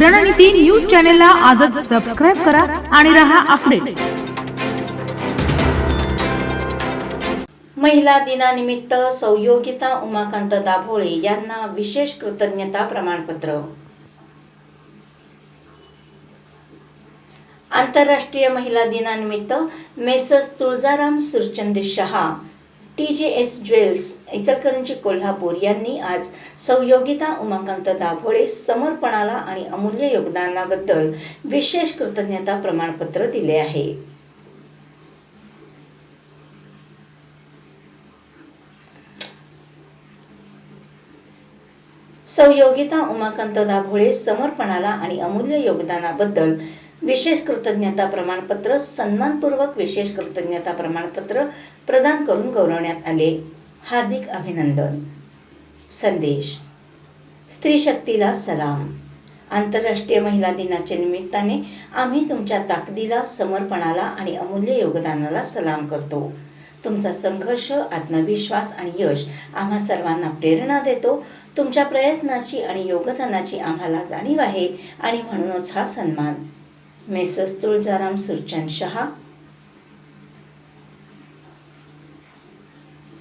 रणनीती न्यूज चॅनलला आजच सबस्क्राईब करा आणि रहा अपडेट महिला दिनानिमित्त संयोगिता उमाकांत दाभोळे यांना विशेष कृतज्ञता प्रमाणपत्र. आंतरराष्ट्रीय महिला दिनानिमित्त messrs Tuljaram Surchand Shah T G S jewels Ichalkaranji Kolhapur यांनी आज संयोगिता उमाकांत दाभोळे समर्पणाला आणि अमूल्य योगदानाबद्दल विशेष कृतज्ञता प्रमाणपत्र दिले आहे. संयोगिता उमाकांत दाभोळे समर्पणाला आणि अमूल्य योगदानाबद्दल विशेष कृतज्ञता प्रमाणपत्र सन्मानपूर्वक विशेष कृतज्ञता प्रमाणपत्र प्रदान करून गौरवण्यात आले. हार्दिक अभिनंदन. संदेश. स्त्री शक्तीला सलाम. आंतरराष्ट्रीय महिला दिनाच्या निमित्ताने आम्ही तुमच्या ताकदीला समर्पणाला आणि अमूल्य योगदानाला सलाम करतो. तुमचा संघर्ष आत्मविश्वास आणि यश आम्हा सर्वांना प्रेरणा देतो. तुमच्या प्रयत्नाची आणि योगदानाची आम्हाला जाणीव आहे आणि म्हणूनच हा सन्मान. मेसस तुळजाराम सुरचंद शहा